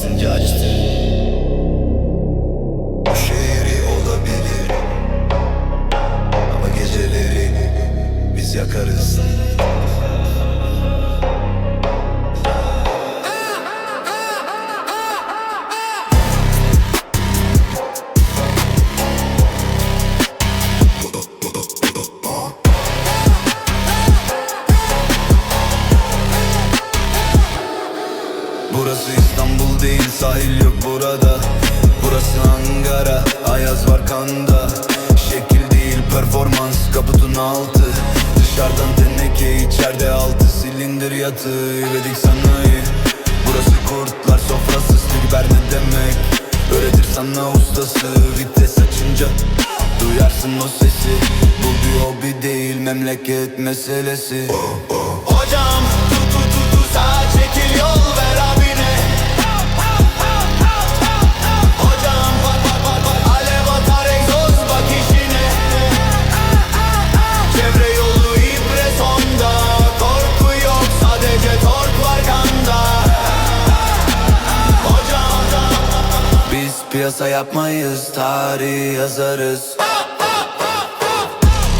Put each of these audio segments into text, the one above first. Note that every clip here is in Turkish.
sensin cacizdir. Bu şehri olabilir. Ama geceleri biz yakarız. Burası İstanbul değil sahil yok burada. Burası Ankara ayaz var kanda. Şekil değil performans kaputun altı. Dışarıdan teneke içeride altı silindir yatı İvedik sanayi. Burası kurtlar sofrası stilber ne demek? Öğretir sana ustası vites açınca Duyarsın o sesi. Bu bir hobi değil memleket meselesi. Hocam piyasa yapmayız tarih yazarız.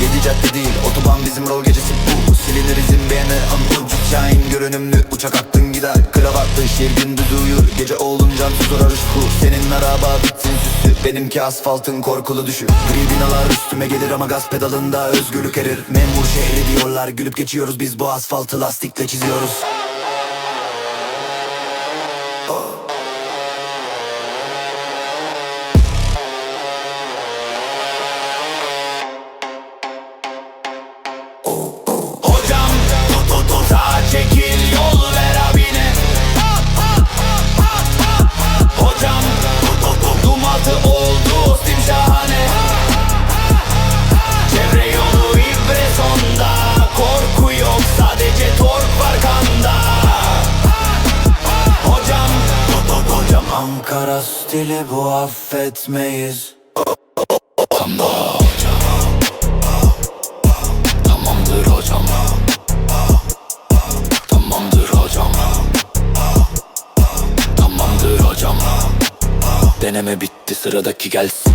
Yedi cadde değil otoban bizim rol gecesi. Bu Silinir izin beğeni anı şahin görünümlü. Uçak aklın gider kravatlı şehir gündüz uyur. Gece olunca susur arış ku Senin araba bitsin süsü. Benimki asfaltın korkulu düşü. Gri binalar üstüme gelir ama gaz pedalında özgürlük erir. Memur şehri diyorlar gülüp geçiyoruz. Biz bu asfaltı lastikle çiziyoruz Ankara stili bu affetmeyiz. Tamamdır hocam. Tamamdır hocam. Tamamdır hocam. Deneme bitti sıradaki gelsin